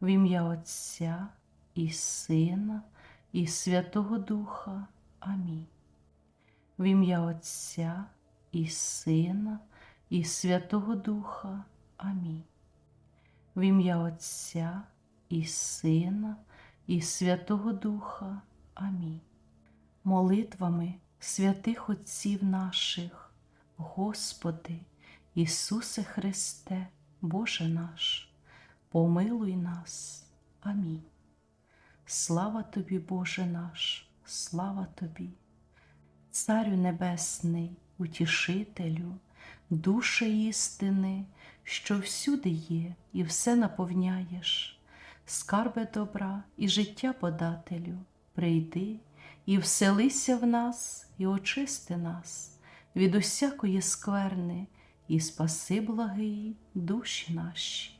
В ім'я Отця і Сина, і Святого Духа. Амінь. В ім'я Отця і Сина, і Святого Духа. Амінь. В ім'я Отця і Сина, і Святого Духа. Амінь. Молитвами святих Отців наших, Господи, Ісусе Христе, Боже наш, помилуй нас. Амінь. Слава тобі, Боже наш, слава тобі, Царю Небесний, утішителю, душе істини, що всюди є і все наповняєш, скарбе добра і життя подателю, прийди і вселися в нас, і очисти нас від усякої скверни, і спаси благий душі наші.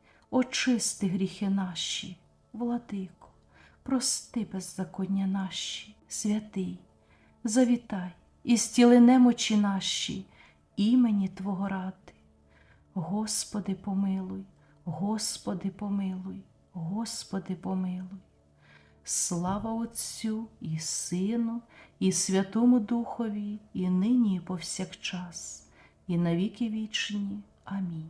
очисти гріхи наші, владико, прости беззаконня наші, святий, завітай і стіли немочі наші, імені Твого ради. Господи, помилуй, Господи, помилуй, Господи, помилуй. Слава Отцю і Сину, і Святому Духові, і нині, і повсякчас, і навіки вічні. Амінь.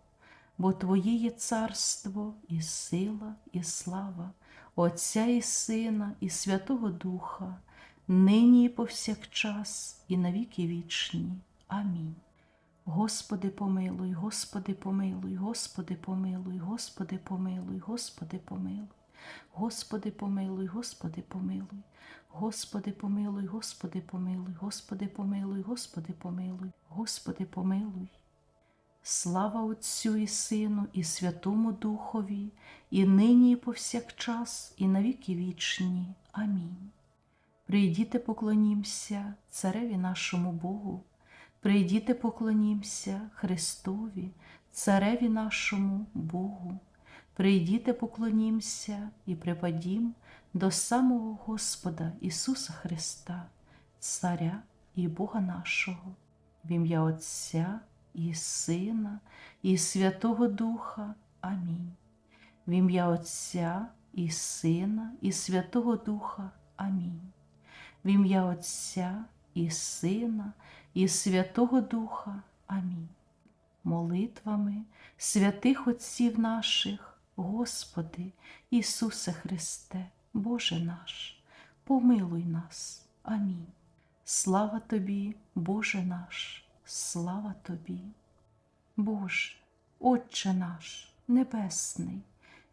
бо Твоє є царство, і сила, і слава, Отця і Сина, і Святого Духа, нині і повсякчас, і навіки вічні. Амінь. Господи, помилуй, Господи, помилуй, Господи, помилуй, Господи, помилуй, Господи, помилуй. Господи, помилуй, Господи, помилуй, Господи, помилуй, Господи, помилуй, Господи, помилуй, Господи, помилуй, Господи, помилуй. Слава Отцю і Сину, і Святому Духові, і нині, і повсякчас, і навіки вічні. Амінь. Прийдіте, поклонімся Цареві нашому Богу, прийдіте, поклонімся Христові, Цареві нашому Богу, прийдіте, поклонімся і припадім до самого Господа Ісуса Христа, Царя і Бога нашого, в ім'я Отця і Сина, і Святого Духа. Амінь. В ім'я Отця і Сина, і Святого Духа. Амінь. В ім'я Отця і Сина, і Святого Духа. Амінь. Молитвами святих Отців наших, Господи, Ісусе Христе, Боже наш, помилуй нас. Амінь. Слава Тобі, Боже наш! Слава тобі, Боже, Отче наш, Небесний,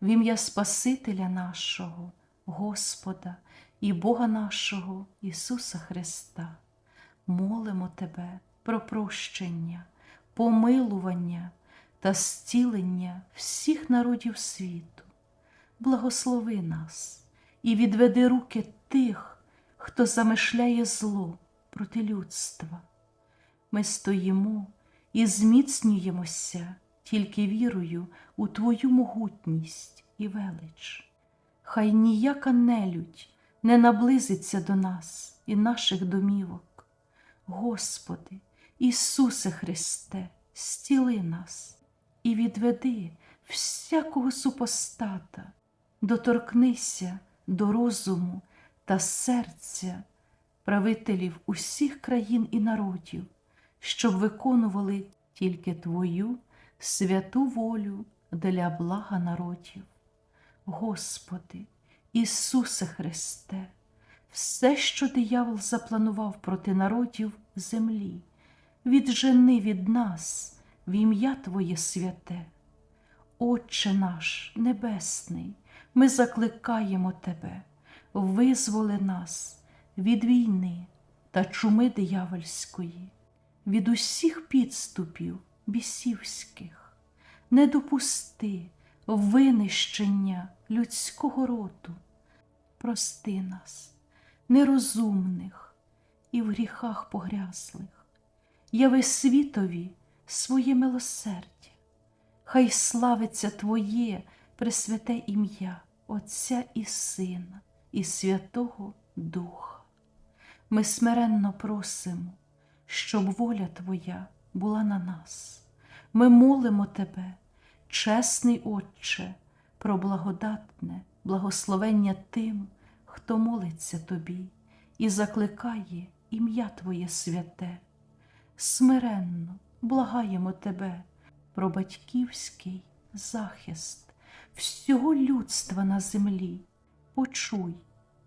в ім'я Спасителя нашого, Господа і Бога нашого Ісуса Христа, молимо Тебе про прощення, помилування та зцілення всіх народів світу. Благослови нас і відведи руки тих, хто замишляє зло проти людства. Ми стоїмо і зміцнюємося тільки вірою у Твою могутність і велич. Хай ніяка нелюдь не наблизиться до нас і наших домівок. Господи, Ісусе Христе, стіли нас і відведи всякого супостата, доторкнися до розуму та серця правителів усіх країн і народів щоб виконували тільки Твою святу волю для блага народів. Господи, Ісусе Христе, все, що диявол запланував проти народів землі, віджени від нас в ім'я Твоє святе. Отче наш Небесний, ми закликаємо Тебе, визволи нас від війни та чуми диявольської, від усіх підступів бісівських, не допусти винищення людського роду. Прости нас, нерозумних і в гріхах погрязлих, яви світові своє милосердя. Хай славиться Твоє пресвяте ім'я Отця і Сина, і Святого Духа. Ми смиренно просимо, щоб воля Твоя була на нас. Ми молимо Тебе, чесний Отче, про благодатне благословення тим, хто молиться Тобі і закликає ім'я Твоє святе. Смиренно благаємо Тебе про батьківський захист всього людства на землі. Почуй,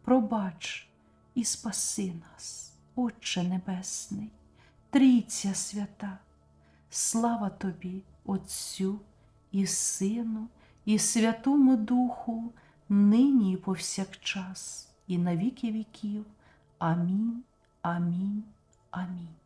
пробач і спаси нас, Отче Небесний, Трійця свята, слава Тобі, Отцю і Сину, і Святому Духу, нині і повсякчас, і на віки віків. Амінь, амінь, амінь.